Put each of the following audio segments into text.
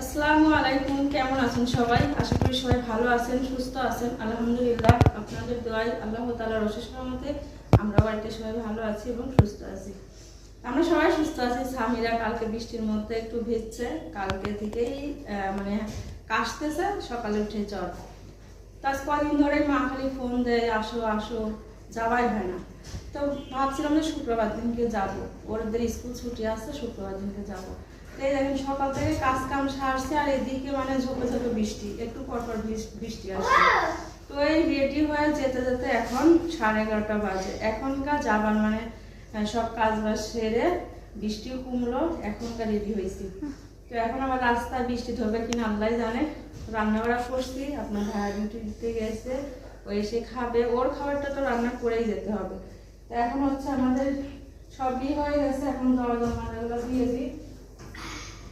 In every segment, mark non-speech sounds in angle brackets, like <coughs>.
আসসালামু আলাইকুম, কেমন আছেন সবাই? আশা করি সবাই ভালো আছেন, সুস্থ আছেন। আলহামদুলিল্লাহ, আপনাদের দোয়ায় আল্লাহ তাআলার অশেষ রহমতে আমরা বাড়িতে সবাই ভালো আছি এবং সুস্থ আছি। আমরা সবাই সুস্থ আছি। স্বামীরা কালকে বৃষ্টির মধ্যে একটু ভিজছে। কালকে থেকেই মানে কাশতেছে। সকালে উঠে জ্বর। তো আজ কদিন ধরে মা খালি ফোন দেয়, আসো আসো, যাওয়াই হয় না। তো ভাবছিলাম যে শুক্রবার দিনকে যাব। ওদের স্কুল ছুটি আসছে শুক্রবার দিনকে যাব। এই দেখেন সকাল থেকে কাজ কাম সারছে আর এদিকে মানে ঝোপে ঝোপে বৃষ্টি, একটু পর পর বৃষ্টি আসছে। তো এই রেডি হয়ে যেতে যেতে এখন সাড়ে এগারোটা বাজে। এখনকার যাবার মানে সব কাজ বাজ সেরে বৃষ্টিও কমলো এখনকার রেডি হয়েছি। তো এখন আবার রাস্তায় বৃষ্টি ধরবে কিনা আল্লাহ জানে। রান্না বাড়া করছি, আপনার ভাইয়া ডিউটি দিতে গেছে, ও এসে খাবে। ওর খাবারটা তো রান্না করেই যেতে হবে। তো এখন হচ্ছে আমাদের সবই হয়ে গেছে, এখন দরজা মারাগুলো দিয়ে দিই।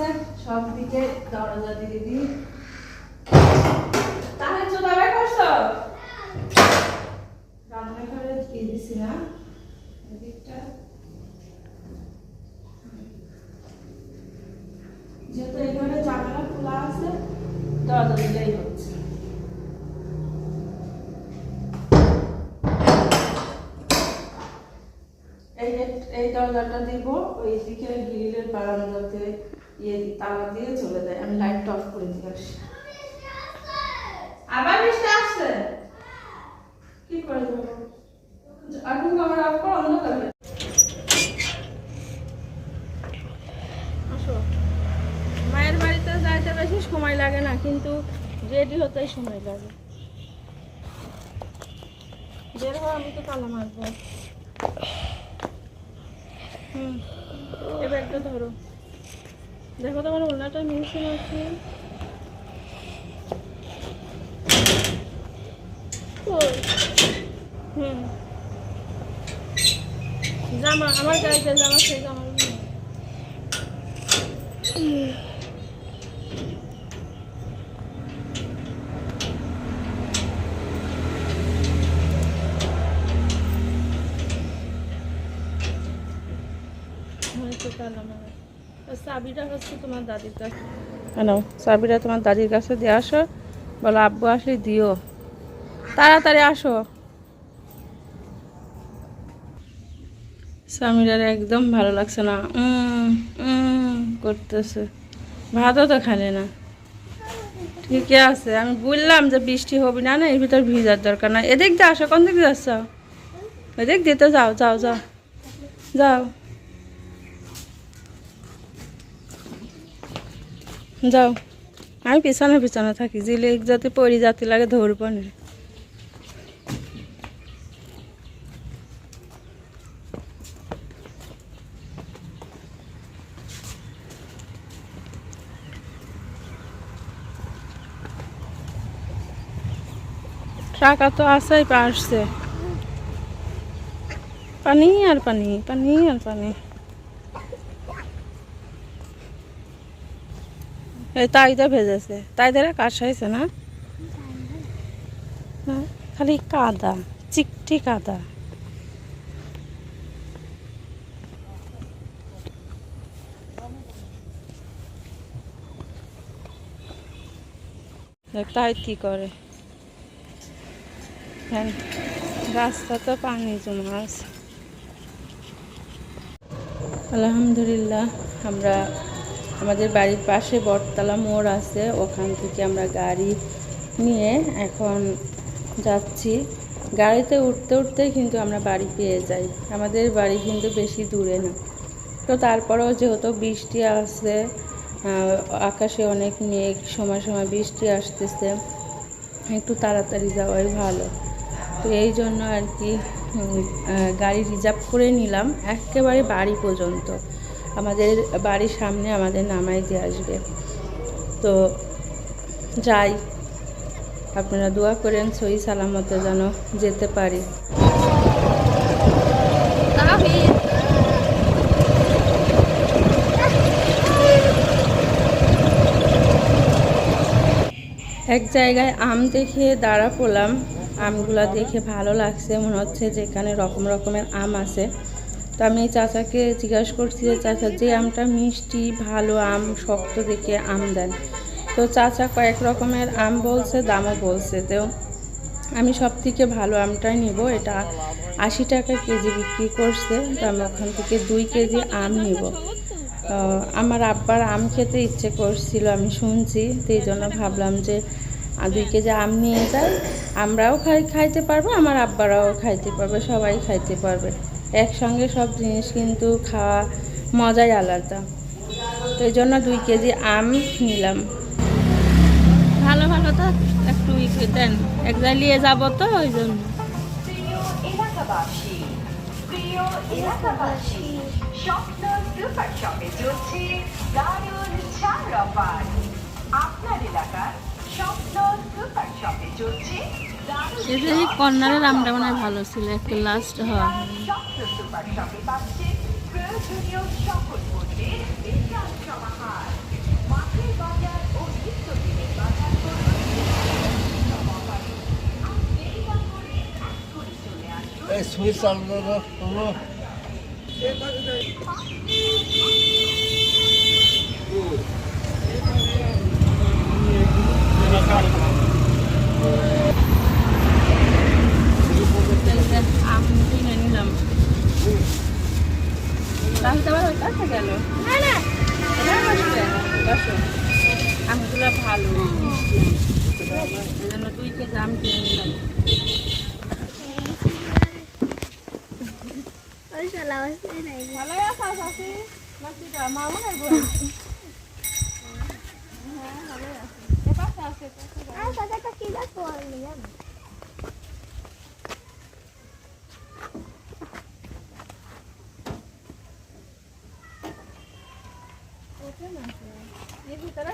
হচ্ছে সব দিকে দরজা দিয়ে দিই। তাহলে চোদাবে করছ রান্নাঘরে দিয়ে দিছি না। এদিকটা। যেহেতু এই ঘরে জানালা খোলা আছে, দরজা দিলেই হচ্ছে। এই দরজাটা দিব ওই দিকে গ্রিলের বারান্দাতে ইয়ে তালা দিয়ে চলে যায়। আমি লাইট অফ করে দিয়ে আসি আবার বৃষ্টি আসছে? কি করে এখন আমার অফ করে হয়ে মায়ের বাড়িতে যাইতে বেশি সময় লাগে না, কিন্তু রেডি হতেই সময় লাগে। বের হওয়া আমি তো তালা মারবো। হুম, এবার একটা ধরো। দেখো তোমার ওনাটা মেশিন আছে? হুম জামা আমার গাড়িতে জামা সেই জামা হয়তো কালাম চাবিটা হচ্ছে তোমার দাদির কাছে। কেন চাবিটা তোমার দাদির কাছে দিয়ে আসো। বলো, আব্বু আসলে দিও। তাড়াতাড়ি আসো। স্বামীরার একদম ভালো লাগছে না। করতেছে। ভাতও তো খালে না। ঠিকই আছে। আমি বললাম যে বৃষ্টি হবে না না, এর ভিতর ভিজার দরকার না এদিক দিয়ে আসো, কোন দিক দিয়ে যাচ্ছ? এদিক দিতে যাও যাও যাও। যাও। যাও। আমি পিছনে পিছনে থাকি জিলে যাতে পরি যাতে লাগে ধরবো না। টাকা তো আছেই, পারছে। পানি আর পানি পানি আর পানি। এই তাইদা ভেজেছে। তাইদের কাশ হয়েছে না? খালি কাদা, চিকটি কাদা। তাই কি করে? রাস্তা তো পানি জমা আছে। আলহামদুলিল্লাহ, আমরা আমাদের বাড়ির পাশে বটতলা মোড় আছে, ওখান থেকে আমরা গাড়ি নিয়ে এখন যাচ্ছি। গাড়িতে উঠতে উঠতে কিন্তু আমরা বাড়ি পেয়ে যাই। আমাদের বাড়ি কিন্তু বেশি দূরে না। তো তারপরেও যেহেতু বৃষ্টি আসছে আকাশে অনেক মেঘ, সময় সময় বৃষ্টি আসতেছে, একটু তাড়াতাড়ি যাওয়াই ভালো। তো এই জন্য আর কি গাড়ি রিজার্ভ করে নিলাম, একেবারে বাড়ি পর্যন্ত। আমাদের বাড়ির সামনে আমাদের নামাই দিয়ে আসবে। তো যাই, আপনারা দোয়া করেন সহি সালামতে যেন যেতে পারি। এক জায়গায় আম দেখে দাঁড়া পড়লাম। আমগুলো দেখে ভালো লাগছে, মনে হচ্ছে যে এখানে রকম রকমের আম আছে। তো আমি চাচাকে জিজ্ঞাসা করছি যে, চাচা, যে আমটা মিষ্টি, ভালো আম, শক্ত দেখে আম দেন। তো চাচা কয়েক রকমের আম বলছে, দামও বলছে। তো আমি সব থেকে ভালো আমটাই নিব। এটা আশি টাকা কেজি বিক্রি করছে। তো আমি ওখান থেকে দুই কেজি আম নিব। আমার আব্বার আম খেতে ইচ্ছে করছিল, আমি শুনছি। তো এই জন্য ভাবলাম যে দুই কেজি আম নিয়ে যাই। আমরাও খাই, খাইতে পারব, আমার আব্বারাও খাইতে পারবে, সবাই খাইতে পারবে। একসঙ্গে সব জিনিস কিন্তু খাওয়া মজাই আলাদা। তো এই জন্য দুই কেজি আম নিলাম। ভালো ভালো তো একটু দেন। এক জায়গায় নিয়ে যাব তো ওই জন্য। আপনার এলাকার স্বপ্ন সুপার শপে চলছে দারুণ এই কর্নারের আমটা মনে ভালো ছিল একটু লাস্ট হওয়া। সুইচ চালু করো তোমরা। আম কিনে নিলাম তাহলে তো আবার কাছে গেল? বসো। আমগুলো ভালো এই জন্য দুই কেজি আম কিনে নিলাম ভালো আছো শাশি নাচিটা মা মনে হয় বোন হ্যাঁ ভালো আছে এ পাশে আছে পাশে যাও। এর ভিতরে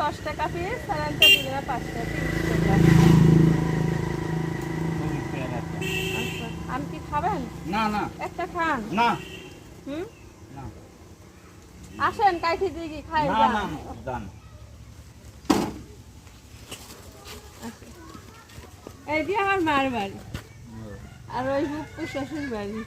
দশ টাকা পিস আর একটা দিলে পাঁচ টাকা তিরিশ আম কি খাবেন? না না। একটা খান? না। হুম? আসেন কাইঠি দিকে খাই না না এই দিয়ে আমার মার বাড়ি। আর ওই বুকু শ্বশুর বাড়ি।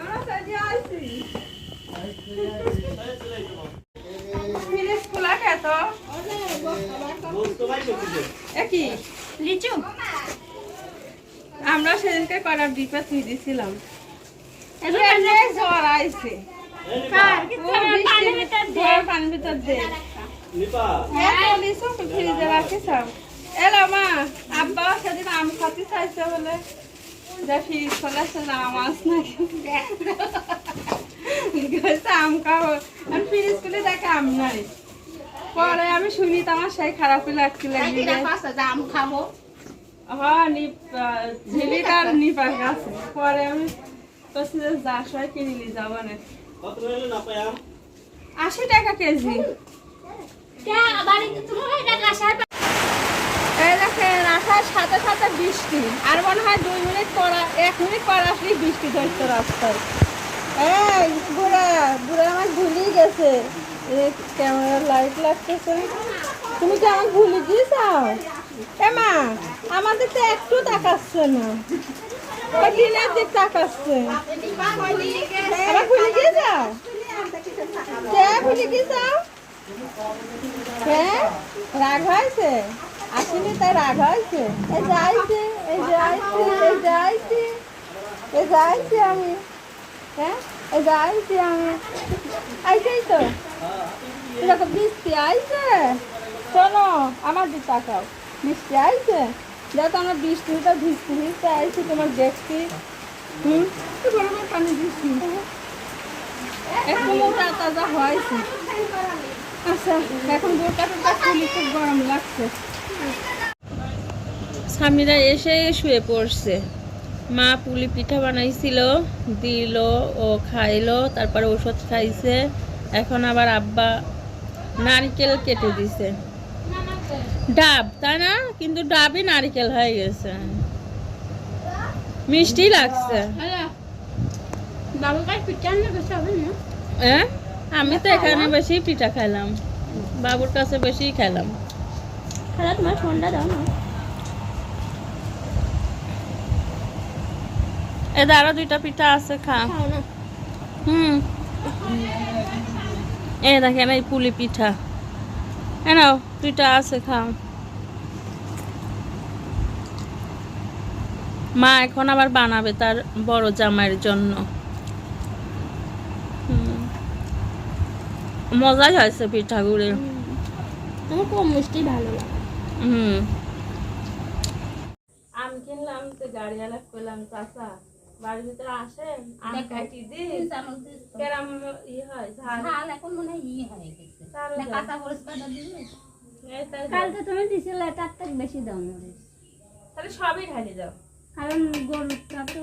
আমরা ফিনিশ খোলা খেত একই? লিচু? আমরা সেদিনকে করার তুই দিছিলাম জ্বর আইছে ও বৃষ্টি জ্বর পানির ভিতর দে। লিচু ফ্রিজে রাখিস এলো মা আব্বা সেদিন আম খাতে চাইছে বলে। যা ফ্রিজ খোলাছে না মাছ নাকি আম খাব। আর ফ্রিজ খুলে দেখে আম নাই। পরে আমি শুনি তো আমার সেই খারাপই লাগছিল আম খাব। হ্যাঁ ঝিলিটার নিপার গাছে পরে আমি বলছি যে সবাই কিনে নিয়ে যাব না আশি টাকা কেজি। এই দেখেন আসার সাথে সাথে বৃষ্টি। আর মনে হয় দুই মিনিট পর এক মিনিট পর আসলেই বৃষ্টি ধরছে রাস্তায়। এই বুড়া বুড়া আমার ভুলেই গেছে। ক্যামেরার লাইট লাগতেছে। তুমি কি আমার ভুলে গিয়েছাও? এ মা, আমাদের তো একটু তাকাচ্ছে না। দিনের দিক তাকাচ্ছে। আবার ভুলে গিয়ে যাও কে ভুলে গিয়ে যাও হ্যাঁ রাগ হয়েছে? আসেনি তাই রাগ হয়েছে? এই যাইছে এই যাইছে যাইছে এই যাইছে আমি। হ্যাঁ? এই যে আইছি আমি। আইসেই তো। এরকম বৃষ্টি আইছে? শোনো, আমার দিকে তাকাও বৃষ্টি আইছে? আইছি তোমার দেখছি। আচ্ছা গরম লাগছে। স্বামীরা এসে শুয়ে পড়ছে। মা পুলি পিঠা বানাইছিল, দিল ও খাইলো, তারপরে ওষুধ খাইছে। এখন আবার আব্বা নারকেল কেটে দিছে। ডাব তাই না? কিন্তু ডাবই নারকেল হয়ে গেছে। মিষ্টি লাগছে। হ্যাঁ? আমি তো এখানে বেশি পিঠা খাইলাম। বাবুর কাছে বেশি খাইলাম। তোমার ঠান্ডা দাও না। এদের আরও দুইটা পিঠা আছে খা। হুম। এই দেখেন এই পুলি পিঠা। এনাও দুইটা আছে খাও। মা এখন আবার বানাবে তার বড় জামাইয়ের জন্য। মজাই হয়েছে পিঠাগুলি আমার কম মিষ্টি ভালো লাগে। হুম। আমি কিনলাম তো গাড়িওয়ালা করলাম চাচা। বাড়ির ভিতরে আসেন আম কাটি দি কেরাম ই হয় ঝাল। এখন মনে হয় ই হয়ে গেছে। কাঁচা দিবে কালকে তুমি দিছিলে তার থেকে বেশি দাও মরিচ তাহলে সবই ঢালি দাও। কারণ গরুটা তো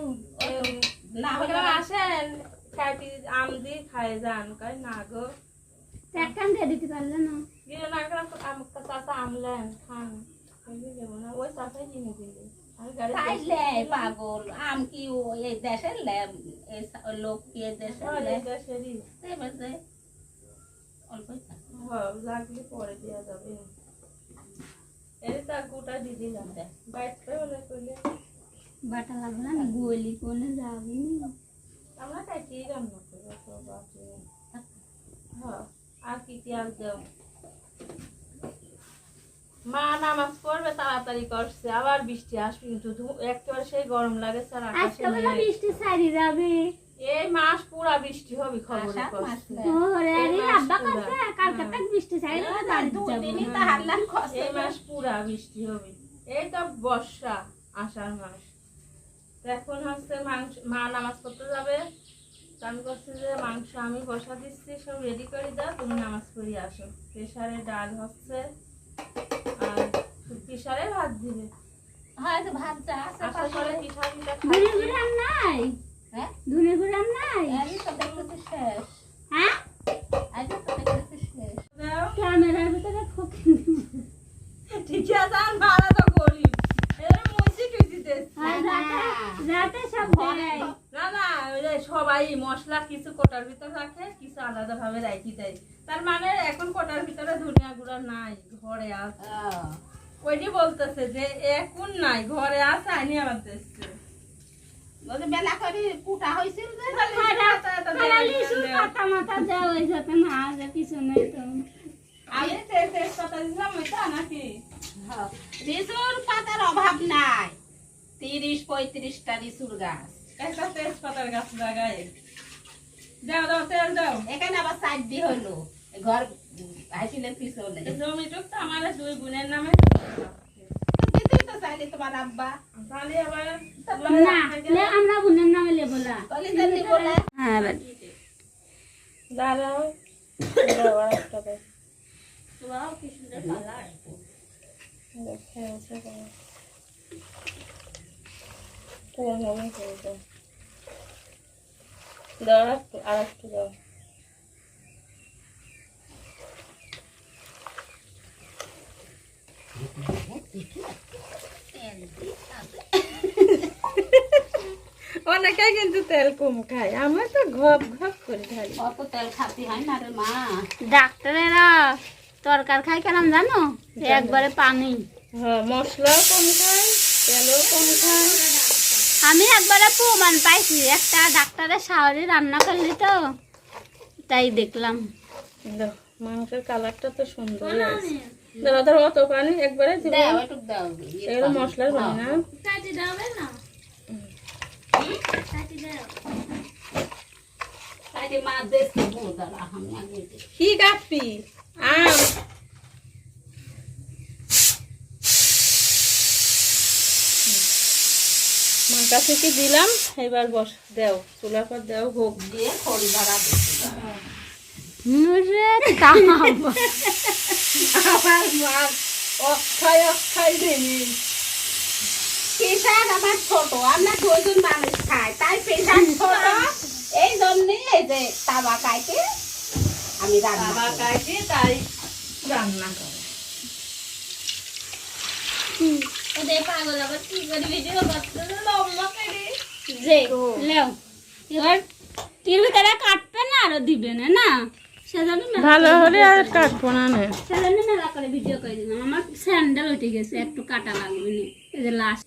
না হলে আসেন কাটি আম দিয়ে খায় যান কয় না গো। একখান দিয়ে দিতে পারলে না? দিলে না করে চাচা আমলেন খান। ওই চাচাই কিনে দিলে খাইলে পাগল। আম কি ও এই দেশের লে এই সা- লোক কি এই দেশের। হ্যাঁ লাগলে পরে দেওয়া যাবে। গোটা দিয়ে দিলাম বাইট করে করলে বাটা লাগবে না গলি কোনে যাবি আমরা কাটিয়ে রান্না করব তো হ্যাঁ আর কি পেঁয়াজ দেও? মা নামাজ পড়বে তাড়াতাড়ি করছে আবার বৃষ্টি আসবে কিন্তু একেবারে সেই গরম লাগে স্যার আকাশে। বৃষ্টি সারি যাবে। এই মাস পুরা বৃষ্টি হবে খবর ওরে আরে আব্বা কাছে কালকে তাক বৃষ্টি সারি যাবে বাড়িতে যাব। দুদিনই তো হারলাম কষ্ট এই মাস পুরা বৃষ্টি হবে। এই তো বর্ষা আষাঢ় মাস। তো এখন হচ্ছে মাংস মা নামাজ পড়তে যাবে। তো আমি করছি যে মাংস আমি বসা দিচ্ছি সব রেডি করে দাও তুমি নামাজ পড়িয়ে আসো। প্রেশারে ডাল হচ্ছে। আর প্রেশারে ভাত দিবে হয়তো ভাত যা আছে পিঠা পিঠা ধুনে খাচ্ছি নাই? হ্যাঁ? ধুনে ঘুরে নাই? এই তো দেখতেছি শেষ। হ্যাঁ? আজ তো দেখতেছি শেষ। ক্যামেরার ভিতরে ফোকে ঠিক আছে আর ভাড়া তো করি এর মুসি টুসিতে রাতে রাতে সব ঘরে না না ওই যে সবাই মশলা কিছু কোটার ভিতর রাখে কিছু আলাদা ভাবে রাখি দেয়। তার মানে এখন কোটার ভিতরে ধনিয়া গুঁড়া নাই ঘরে আছে। ওইটি বলতেছে যে এখন নাই ঘরে আছে আইনি আমার দেশে বেলা করে কুটা হয়েছিল পাতা দিলাম ওইটা নাকি। লিচুর পাতার অভাব নাই। তিরিশ পঁয়ত্রিশটা লিচুর গাছ। একটা তেজপাতার গাছ লাগাই। দাও দাও তেল দাও। এখানে আবার চারটি হলো। ঘর হাসিলের পিছনে। জমিটুক তো আমার দুই বোনের নামে। দিতেই তো চাইলে তোমার আব্বা। তাহলে আবার না আমরা বোনের নামে লেবো না। তলি তলি বলে হ্যাঁ দাঁড়াও। দাও আর একটা দেখে আছে কেন। তোমার মনে করে দাও দাও আর একটু আর একটু দাও অনেকে কিন্তু তেল কম খায় আমার তো ঘপ ঘপ করে খাই। অত তেল খাতি হয় না রে মা। ডাক্তারেরা তরকার খায় কেন জানো। একবারে পানি। হ্যাঁ মশলাও কম খায় তেলও কম খায়। আমি একবারে প্রমাণ পাইছি একটা ডাক্তারের শাওয়ারি রান্না করলি তো তাই দেখলাম। মাংসের কালারটা তো সুন্দরই আছে। ধরো অত পানি একবারে দিবে দাও একটু দাও। এগুলো মশলার পানি না। কাটি মাছ দেখতে বোঝারা আমি আগে দেখি। কি কাটবি আম। মার কাছে কি দিলাম এবার বস দেও চুলার পর দেও হোক দিয়ে খড়ি ভাড়া আমার অক্ষয় অক্ষয় পেশার আমার ছোট আমরা দুজন মানুষ খাই তাই পেশার ছোট। এই এই যে তাবা খাইতে আমি রান্না করি। তাই রান্না করে। পাগল আবার কি করে ভিডিও করতে লম্বা করে। যে লেও এবার তীর ভিতরে কাটবে না আরও দিবে না না? ভালো হলে আর কাটবো না নে। সেজন্য মেলা করে ভিডিও করে দিলাম। আমার স্যান্ডেল উঠে গেছে একটু কাটা লাগবে না। এই যে লাস্ট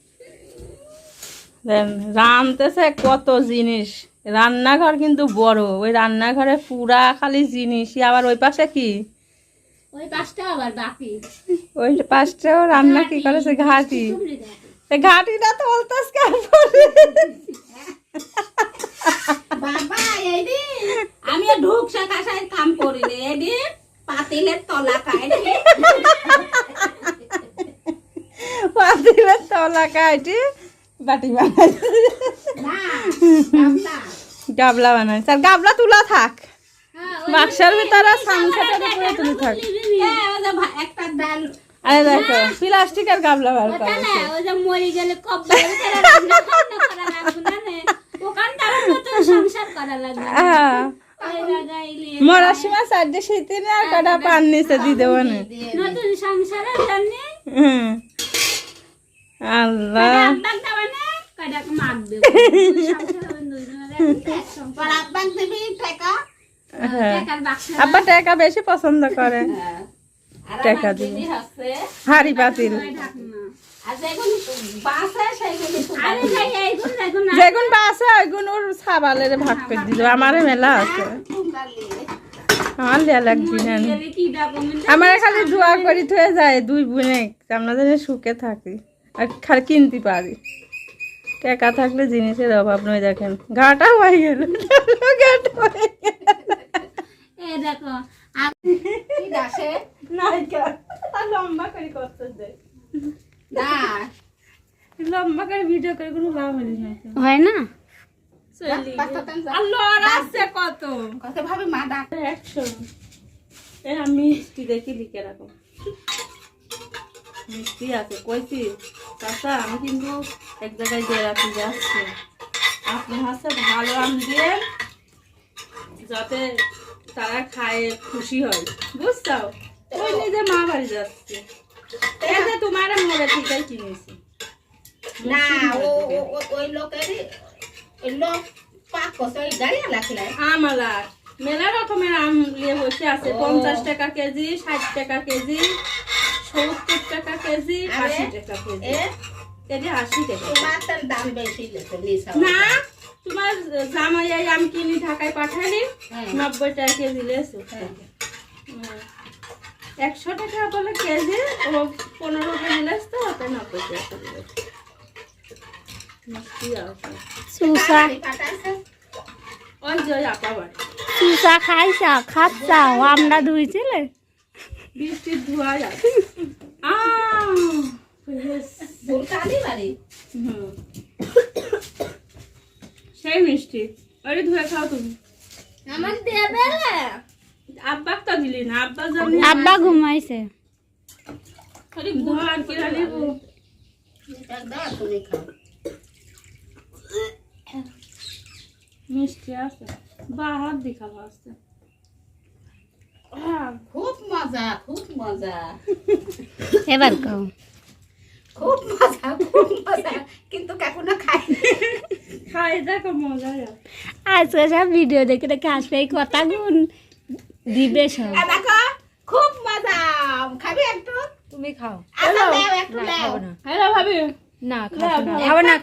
দেন রাঁধতেছে কত জিনিস। রান্নাঘর কিন্তু বড় ওই রান্নাঘরে পুরা খালি জিনিসই। আবার ওই পাশে কি? ওই পাঁচটা আবার বাকি। ওই পাশটাও রান্না কি করেছে ঘাটি। ঘাটিটা তো বাবা আমি ঢুকসা কাসায় কাম করি রে এডি পাতিলের তলা পাতিলের বাটি গামলা। গাবলা বানাইছে আর গাবলা তুলা থাক। বাক্সের ভিতরে সামসাটার উপরে তুলে থাক। এ, ওই যে ভা- একটা ডাল আরে দেখো প্লাস্টিকের গাবলা বার ওই যে মরে গেলে রান্না করা লাগবে না রে। ওখানটা আবার নতুন সংসার করা লাগবে হ্যাঁ। ওই লাগাইলে মরার সময় চারটে শীতে আর কটা পান নিচে দিয়ে দেবো না নতুন সংসারের জন্য আল্লাহ। মার দেবো <laughs> সংসার একসঙ্গে। দিবি টাকা? হ্যাঁ। আব্বা টাকা বেশি পছন্দ করে। হ্যাঁ। টাকা হচ্ছে হাড়ি পাতিল। বাসে যেগুন পাশে ওইগুন ওর সাবালের ভাগ করে দিল। আমারে মেলা আছে। আমার লিয়া লাগবি না। আমার খালি দোয়া করি থয়ে যায় দুই বোনে। আমরা যেন সুখে থাকি। আর খালি কিনতে পারি। টাকা থাকলে জিনিসের অভাব নয় দেখেন। ঘাটা হয়ে গেল। ঘাটা হয়ে গেল। দেখো। কি দাসে নায়িকা। লম্বা করে করতে দে। না। লম্বা করে ভিডিও করে কোনো লাভ হয়নি হয় না? আর লড় আসছে কত? কত ভাবে মা ডাক। একশো আমি মিষ্টি দেখি লিখে রাখো। মিষ্টি আছে কইছি চাচা আমি কিন্তু এক জায়গায় দিয়ে রাখি যাচ্ছি। আপনি হচ্ছে ভালো আম দিয়ে যাতে তারা খায় খুশি হয়। বুঝছ ওই নিজে মা বাড়ি যাচ্ছে। যে তোমার মোড়ে ঠিকাই কিনেছি। না ও ও- ও- ওই লোকেরই লোক পাক করছে ওই লাগলে আমলা। মেলা রকমের আম নিয়ে বসে আছে পঞ্চাশ টাকা কেজি ষাট টাকা কেজি সত্তর টাকা কেজি আশি টাকা কেজি। আশি টাকা তোমার তার দাম বেশি লেছে না তোমার জামাই এই কিনি ঢাকায় পাঠালি হ্যাঁ। নব্বই টাকা কেজি লেছো হ্যাঁ। একশো টাকা বলে কেজি ও পনেরো কেজি লেস তো ওটা নব্বই টাকা কেজি লেস। মিষ্টি আছে সুসা ওই যে ওই আপা খাইছা খাচ্ছা আমরা দুই ছেলে। বৃষ্টির ধোয়া যাচ্ছে। <coughs> সেই মিষ্টি। ওই ধুয়ে খাও তুমি। আমার দেবে আব্বাক তো দিলি না আব্বা জানি আব্বা ঘুমাইছে। ধোয়া আর কি একদম তুমি খাও। মিষ্টি আছে। বাহার দেখাবো আসতে। আহ, খুব মজা খুব মজা। এবার কও খুব মজা খুব মজা। কিন্তু এখনও খাই খাই দেখো মজা আজকে সব ভিডিও দেখে দেখে আসবে এই কথা গুন। দিবে সব। দেখো খুব মজা। খাবি একটু? তুমি খাও। আচ্ছা একটু না খাব না। হ্যালো ভাবি। না খাব না। খাব না।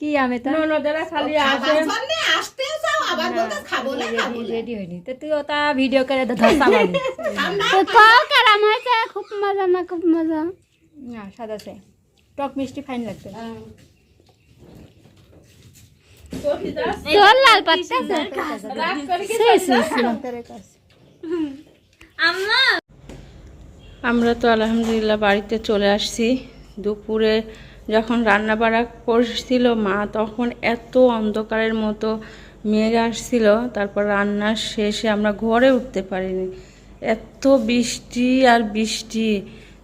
কি আমি তো? ননদেরা খালি আসে আসতে চাও? আবার বলতে খাব না খাব রেডি হয়নি। তো তুই ওটা ভিডিও করে পারবি তো কারাম হয়েছে খুব মজা না খুব মজা। না সাদা সে টক মিষ্টি ফাইন লাগবে। তোর লাল পাত্তা রাগ করে কি আম্মা আমরা তো আলহামদুলিল্লাহ বাড়িতে চলে আসছি। দুপুরে যখন রান্না বাড়া করছিল মা তখন এত অন্ধকারের মতো মেঘ আসছিল। তারপর রান্নার শেষে আমরা ঘরে উঠতে পারিনি। এত বৃষ্টি আর বৃষ্টি।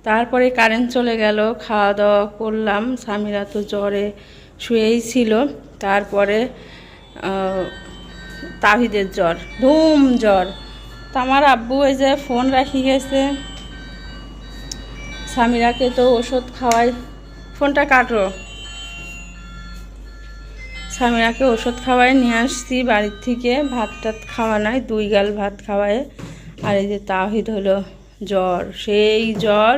তারপরে কারেন্ট চলে গেল খাওয়া দাওয়া করলাম, স্বামীরা তো জ্বরে শুয়েই ছিল। তারপরে তাহিদের জ্বর, ধুম জ্বর। তা আমার আব্বু ওই যে ফোন রাখি গেছে। স্বামীরাকে তো ওষুধ খাওয়াই ফোনটা কাটো। স্বামীরাকে ওষুধ খাওয়াই নিয়ে আসছি বাড়ির থেকে। ভাত টাত খাওয়া নাই, দুই গাল ভাত খাওয়ায় আর এই যে তাহিদ হলো জ্বর। সেই জ্বর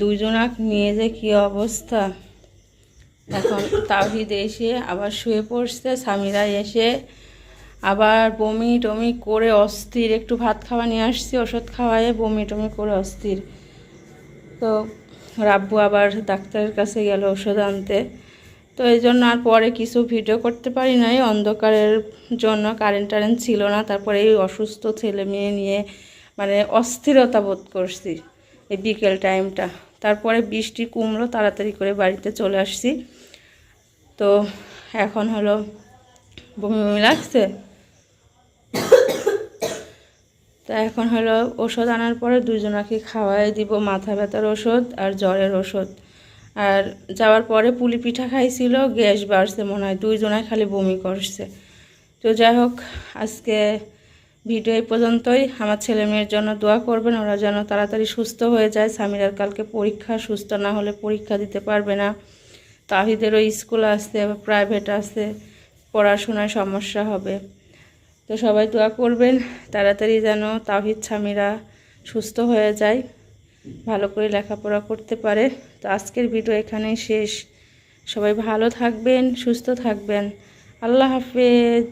দুজনাক নিয়ে যে কী অবস্থা? এখন তাহিদ এসে আবার শুয়ে পড়ছে স্বামীরা এসে আবার বমি টমি করে অস্থির। একটু ভাত খাওয়া নিয়ে আসছি, ওষুধ খাওয়ায় বমি টমি করে অস্থির। তো রাব্বু আবার ডাক্তারের কাছে গেল ওষুধ আনতে। তো এই জন্য আর পরে কিছু ভিডিও করতে পারি নাই। অন্ধকারের জন্য কারেন্ট টারেন্ট ছিল না। তারপরে এই অসুস্থ ছেলে মেয়ে নিয়ে মানে অস্থিরতা বোধ করছি এই বিকেল টাইমটা। তারপরে বৃষ্টি কুমড়ো তাড়াতাড়ি করে বাড়িতে চলে আসছি। তো এখন হলো বমি বমি লাগছে? তা এখন হলো ওষুধ আনার পরে দুজনাকে খাওয়াই দিব, মাথা ব্যথার ওষুধ আর জ্বরের ওষুধ। আর যাওয়ার পরে পুলি পিঠা খাইছিল, গ্যাস বাড়ছে মনে হয় দুইজনায় খালি বমি করছে। তো যাই হোক, আজকে ভিডিও এই পর্যন্তই। আমার ছেলে মেয়ের জন্য দোয়া করবেন, ওরা যেন তাড়াতাড়ি সুস্থ হয়ে যায়। স্বামীরার কালকে পরীক্ষা, সুস্থ না হলে পরীক্ষা দিতে পারবে না। তাহিদেরও স্কুল আসতে প্রাইভেট আসতে পড়াশোনায় সমস্যা হবে। তো সবাই দোয়া করবেন, তাড়াতাড়ি যেন তাহিদ স্বামীরা সুস্থ হয়ে যায়, ভালো করে লেখাপড়া করতে পারে। তো আজকের ভিডিও এখানেই শেষ। সবাই ভালো থাকবেন, সুস্থ থাকবেন। আল্লাহ হাফেজ।